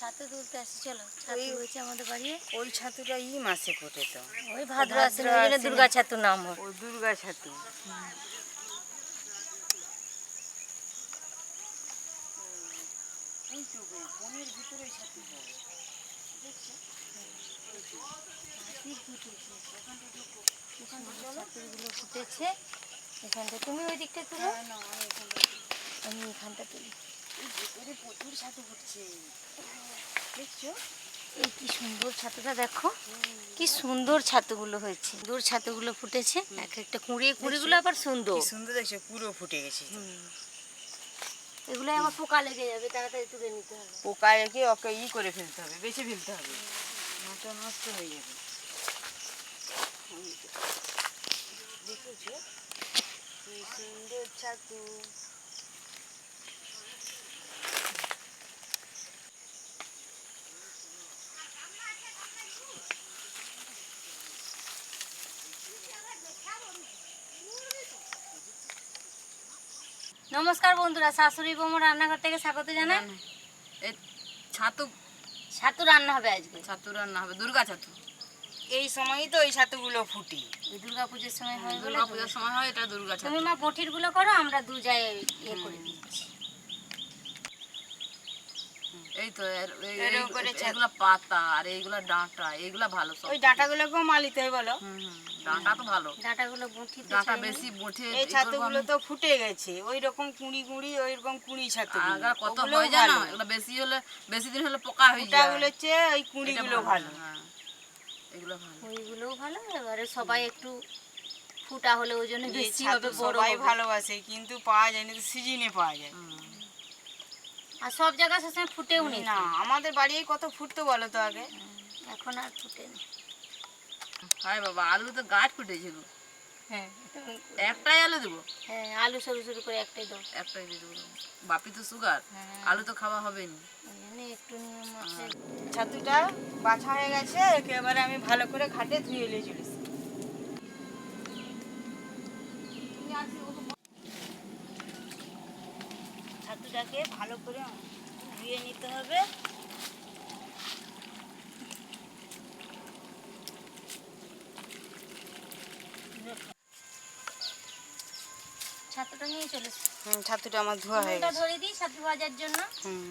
ছাতু তুলতে আসি চলো ছাতু হয়েছে আমাদের বাড়ি ওই ছাতুটা ই মাসে ফোটে তো ওই ভাদ্র ওই আশ্বিনে। দুর্গা ছাতু নাম ওর। ও দুর্গা ছাতু। ছাতুগুলো ফুটেছে। এখানটা তুমি ওই দিকটা তুলো। আমি এখানটা তুলি। প্রচুর ছাতু ফুটছে দেখছ? এই কি সুন্দর ছাতুটা দেখো। কি সুন্দর ছাতুগুলো হয়েছে। দূর ছাতুগুলো ফুটেছে। এক একটা কুঁড়িয়ে কুঁড়িগুলো আবার সুন্দর। সুন্দর দেখছ? পুরো ফুটে গেছে। এগুলো আমার পোকা লেগে যাবে তাড়াতাড়ি তুলে নিতে হবে। পোকা রেখে ওকে ই করে ফেলতে হবে বেছে ফেলতে হবে। নষ্ট নষ্ট হয়ে যাবে। দেখেছ? কি সুন্দর ছাতু। নমস্কার বন্ধুরা শাশুড়ি বৌমা রান্নাঘর থেকে স্বাগত জানান ছাতু। ছাতু রান্না হবে আজকে। ছাতু রান্না হবে দুর্গা ছাতু। এই সময়ই তো এই ছাতুগুলো ফুটে। এই দুর্গা পুজোর সময় হয় দুর্গা পুজোর পূজার সময় হয় এটা দুর্গা ছাতু। তুমি মা বটিরগুলো করো আমরা দু জায়গায় ইয়ে করে দিচ্ছি। এই তো এর-। এগুলা পাতা আর এইগুলা ডাঁটা এইগুলা ভালো সব ওই ডাঁটাগুলোকেও মালিতে হয় বলো? ডাঁটা তো ভালো। ডাঁটাগুলো ডাঁটা বেশি এই ছাতুগুলো তো ফুটে গেছে ওই রকম কুড়ি কুড়ি ওই রকম কুড়ি ছাতু। আগা কত হয় জানো এগুলা বেশি হলে বেশি দিন হলে পোকা হয়ে যায়। ওই কুড়িগুলো ভালো হ্যাঁ, এগুলো ভালো। ওইগুলোও ভালো এবারে সবাই একটু ফুটা হলে ওই জন্য বেশি হবে বড় সবাই ভালোবাসে কিন্তু পাওয়া যায় না সিজনে পাওয়া যায়। আর সব জায়গায় সবসময় ফুটেও নেই না আমাদের বাড়ি কত ফুটতো বলো তো আগে? এখন আর ফুটে নেই হায় বাবা আলু তো গাছ ফুটেছিল। হ্যাঁ একটাই আলু দেবো? হ্যাঁ আলু সরু সরু করে একটাই দাও একটাই দিয়ে দেবো। বাপি তো সুগার হ্যাঁ। আলু তো খাওয়া হবে না একটু নিয়ম আছে। ছাতুটা বাছা হয়ে গেছে একেবারে আমি ভালো করে ঘাটে ধুয়ে নিয়ে চলেছি ছাতুটাকে ভালো করে ধুয়ে নিতে হবে। ছাতুটা নিয়ে চলে হুম, ছাতুটা আমার ধোয়া হয়ে গেছে। ধরে দিই ছাতু ভাজার জন্য। হুম।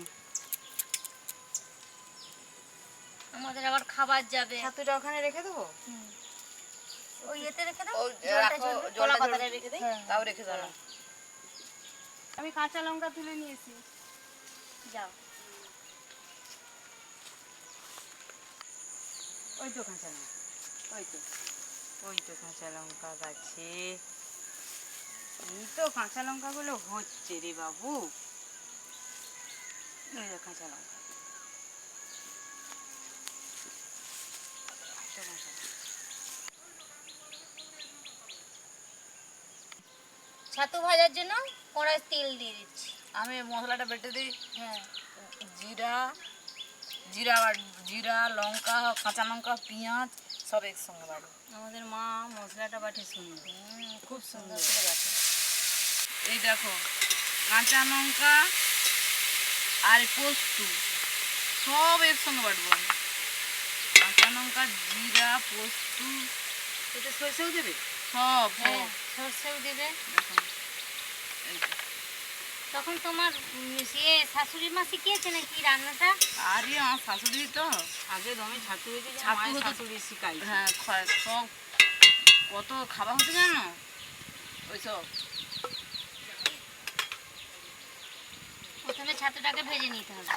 আমাদের আবার খাবার যাবে। ছাতুটা ওখানে রেখে দেবো? হুম। ওই এতে রেখে দাও জলটা। জলটা রেখে দেই। হ্যাঁ। তাও রেখে দাও। আমি কাঁচা লঙ্কা তুলে নিয়েছি। যাও। ওই তো কাঁচা লঙ্কা। ওই তো। ওই তো কাঁচা লঙ্কা গাছে। এই তো কাঁচা লঙ্কাগুলো হচ্ছে রে বাবু। ওই কাঁচা লঙ্কা এত কাঁচা লঙ্কা। ছাতু ভাজার জন্য কড়াই তেল দিয়ে দিচ্ছি। আমি মশলাটা বেটে দিই। হ্যাঁ। জিরা জিরা জিরা লঙ্কা কাঁচা লঙ্কা পেঁয়াজ সব একসঙ্গে বাড়ি আমাদের মা মশলাটা বাটে সুন্দর। খুব সুন্দর করে বাটা। এই দেখো কাঁচা লঙ্কা আর পোস্ত সব একসঙ্গে বাটবো আমি। কাঁচা লঙ্কা জিরা পোস্ত এটা সরষেও দেবে? সব হ্যাঁ। সর্ষেও দেবে। তখন তোমার ইয়ে শাশুড়ি মা শিখিয়েছে নাকি রান্নাটা? আরে আমার শাশুড়ি তো। আগে ছাতু হয়েছে ছাতু শাশুড়ি শিখাই হ্যাঁ সব কত খাবার হতো জানো? ওইসব প্রথমে ছাতুটাকে ভেজে নিতে হবে।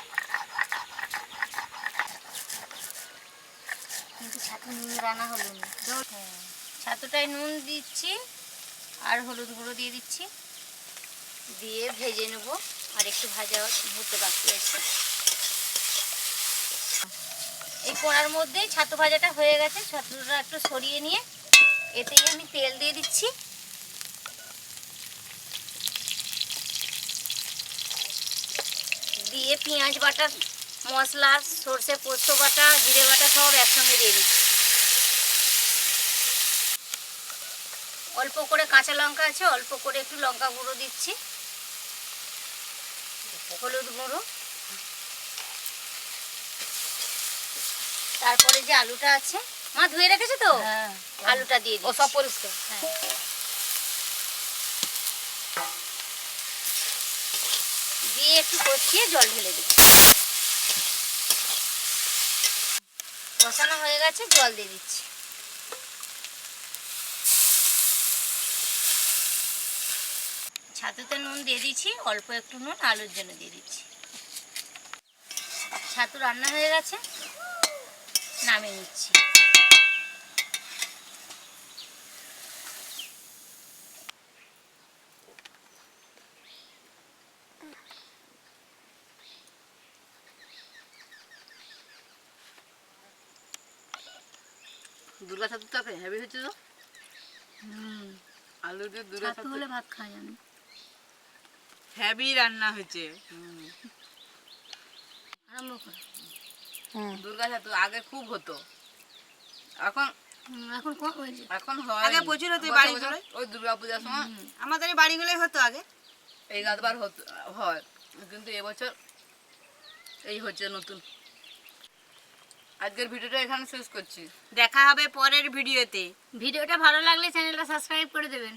কিন্তু ছাতু নুন রান্না হলো না। হ্যাঁ। ছাতুটায় নুন দিচ্ছি। আর হলুদ গুঁড়ো দিয়ে দিচ্ছি। দিয়ে ভেজে নেব। আর একটু ভাজা হতে বাকি আছে। এই কোড়ার মধ্যেই ছাতু ভাজাটা হয়ে গেছে। ছাতুটা একটু সরিয়ে নিয়ে এতেই আমি তেল দিয়ে দিচ্ছি। দিয়ে পেঁয়াজ বাটা, মশলা, সর্ষে পোস্ত বাটা, জিরে বাটা সব একসঙ্গে দিয়ে দিচ্ছি। অল্প করে কাঁচা লঙ্কা আছে অল্প করে একটু লঙ্কা গুঁড়ো দিচ্ছি। হলুদ গুঁড়ো। তারপরে যে আলুটা আছে মা ধুয়ে রেখেছো তো? হ্যাঁ আলুটা দিয়ে দিচ্ছি সব পরিষ্কার। হ্যাঁ। দিয়ে একটু কষিয়ে জল ঢেলে দিচ্ছি। কষানো হয়ে গেছে জল দিয়ে দিচ্ছি। ছাতুতে নুন দিয়ে দিচ্ছি অল্প একটু নুন আলুর জন্য দিয়ে দিচ্ছি। ছাতু রান্না হয়ে গেছে নামিয়ে নিচ্ছি। দুর্গা ছাতু তো হেভি হচ্ছে তো? হুম। আলু দিয়ে দুর্গা ছাতু হলে ভাত খাওয়া যাবে না। হেভি রান্না হয়েছে। আরম্ভ করো। দুর্গা ছাতু আগে খুব হতো। এখন এখন কম হয়েছে। এখন হয় আগে প্রচুর হতো এই বছর বাড়িগুলোয়। বছর ওই দুর্গা পূজার সময়। আমাদের এই বাড়িগুলোই হতো আগে। এই গাছবার হতো হয়। কিন্তু এবছর এই হচ্ছে নতুন। আজকের ভিডিওটা এখানে শেষ করছি। দেখা হবে পরের ভিডিওতে। ভিডিওটা ভালো লাগলে চ্যানেলটা সাবস্ক্রাইব করে দেবেন।